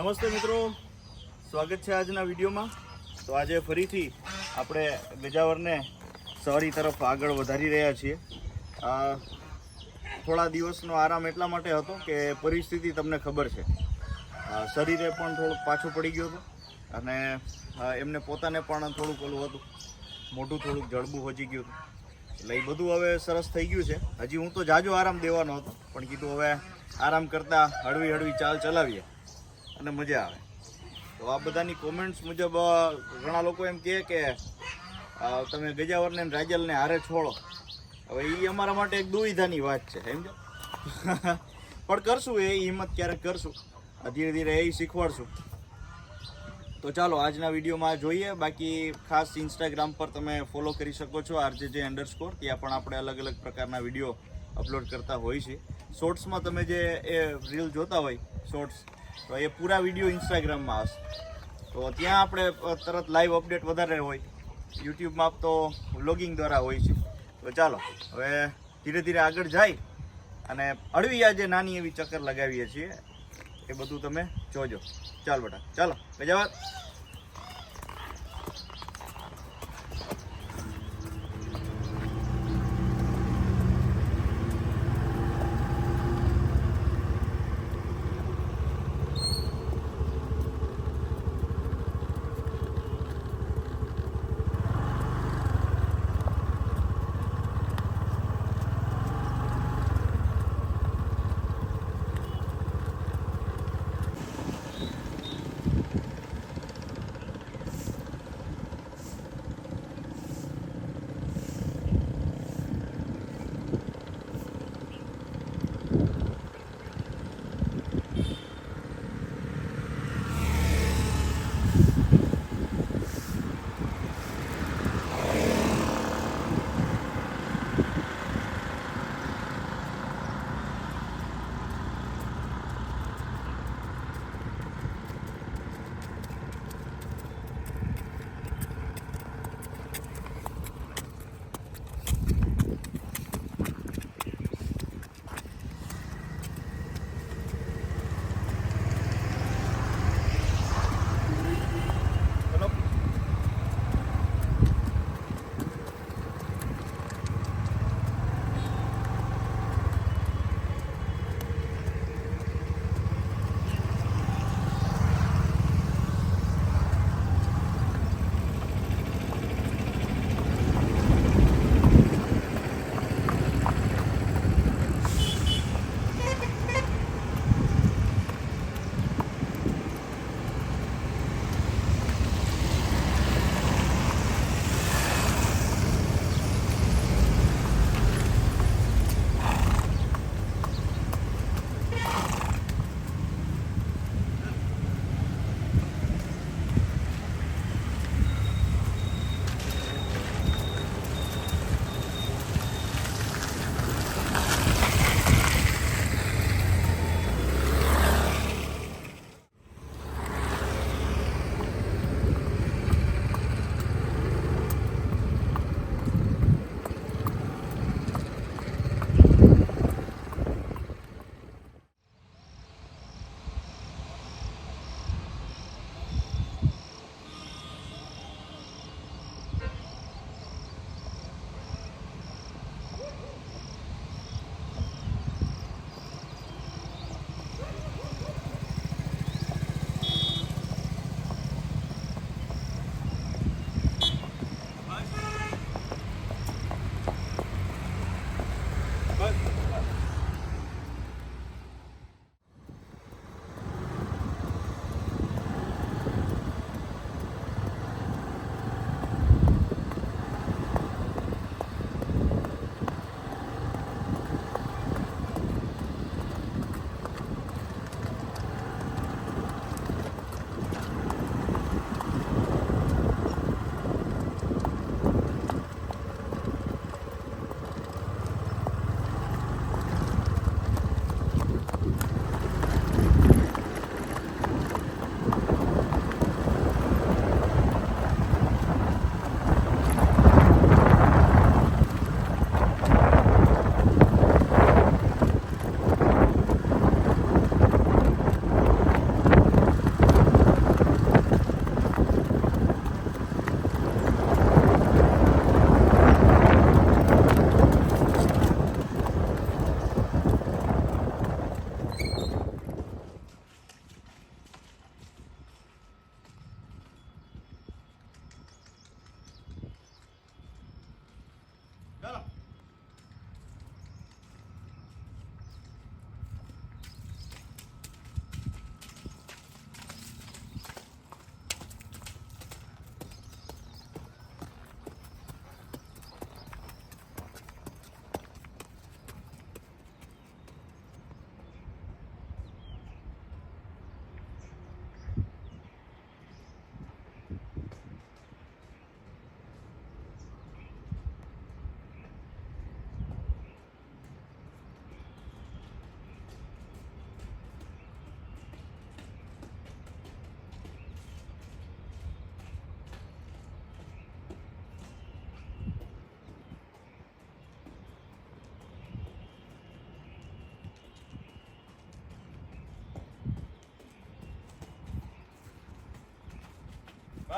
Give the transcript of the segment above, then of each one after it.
નમસ્તે મિત્રો. સ્વાગત છે આજના વિડીયોમાં. તો આજે ફરીથી આપણે ગજાવરને સવારી તરફ આગળ વધારી રહ્યા છીએ. થોડા દિવસનો આરામ એટલા માટે હતો કે પરિસ્થિતિ તમને ખબર છે. શરીરે પણ થોડુંક પાછું પડી ગયું હતું અને એમને પોતાને પણ થોડુંક ઓલું હતું. મોટું થોડુંક જળબું હજી ગયું હતું. એટલે એ બધું હવે સરસ થઈ ગયું છે. હજી હું તો જાજો આરામ દેવાનો હતો. પણ કીધું હવે આરામ કરતાં હળવી હળવી ચાલ ચલાવીએ. અને મજા આવે. તો આ બધાની કોમેન્ટ્સ મુજબ ઘણા લોકો એમ કહે કે તમે ગજાવરને રાજલને હારે છોડો. હવે એ અમારા માટે એક દુવિધાની વાત છે, સમજો? પણ કરશું એ હિંમત ક્યારેક કરશું. ધીરે ધીરે એ શીખવાડશું. તો ચાલો, આજના વિડીયોમાં જોઈએ. બાકી ખાસ ઇન્સ્ટાગ્રામ પર તમે ફોલો કરી શકો છો આરજેજે અંડરસ્કોર ત્યાં પણ આપણે અલગ અલગ પ્રકારના વીડિયો અપલોડ કરતા હોય છે. શોર્ટ્સમાં તમે જે, એ રીલ જોતા હોય શોર્ટ્સ તો એ પૂરા વીડિયો ઇન્સ્ટાગ્રામમાં હશે તો ત્યાં આપણે તરત લાઈવ અપડેટ વધારે હોય. યુટ્યુબમાં તો વ્લોગિંગ દ્વારા હોય છે. તો ચાલો, હવે ધીરે ધીરે આગળ જાય અને અળવી આજે નાની એવી ચક્કર લગાવીએ છીએ. એ બધું તમે જોજો. ચાલ બેટા, ચાલો ગજાવર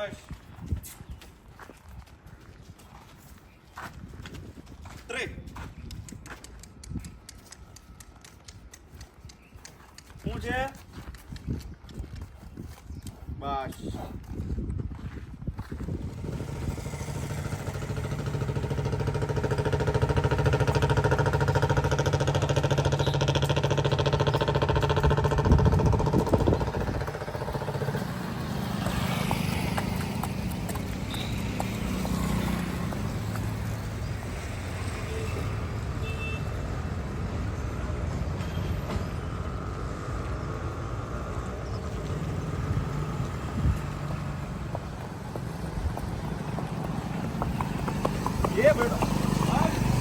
બસ ત્રી શું છે બસ એ બેટો બસ.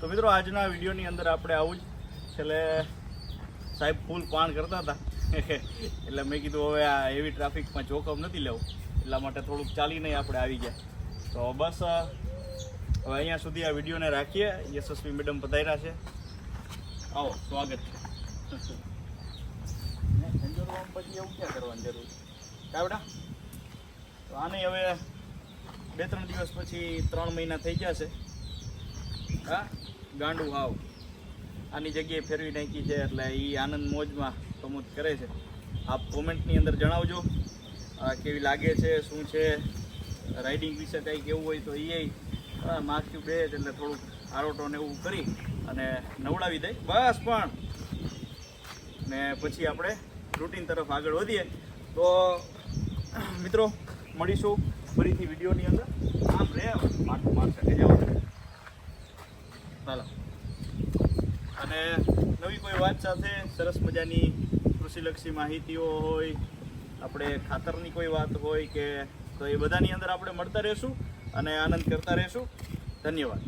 તો મિત્રો, આજના વિડીયોની અંદર આપણે આવું જ છેલ્લે સાહેબ ફૂલ પાણ કરતા હતા. એટલે મેં કીધું હવે આ એવી ટ્રાફિકમાં જોખમ નથી લેવું. એટલા માટે થોડુંક ચાલીને આપણે આવી ગયા. તો બસ હવે અહીંયા સુધી આ વિડીયોને રાખીએ. યશસ્વી મેડમ પધાર્યા છે. આવો, સ્વાગત છે. પછી એવું ક્યાં કરવાની જરૂર કા બેટા તો આને હવે બે ત્રણ દિવસ પછી ત્રણ મહિના થઈ ગયા છે. હા? ગાંડું હાવ. આની જગ્યાએ ફેરવી નાખી છે એટલે એ આનંદ મોજમાં પ્રમોદ કરે છે. આપ કોમેન્ટની અંદર જણાવજો કેવી લાગે છે, શું છે? રાઇડિંગ વિશે કંઈ કેવું હોય તો એ માખ્યું બે એટલે થોડુંક આરોટો ને એવું કરી અને નવડાવી દઈ બસ પણ. ને પછી આપણે રૂટીન તરફ આગળ વધીએ. તો મિત્રો, મળીશું ફરીથી વિડીયોની અંદર. આમ રે મારશે કે તાલા અને નવી કોઈ વાત સાથે સરસ મજાની કૃષિલક્ષી માહિતીઓ હોય, આપણે ખાતરની કોઈ વાત હોય કે, તો એ બધાની અંદર આપણે મળતા રહેશું અને આનંદ કરતા રહેશું. ધન્યવાદ.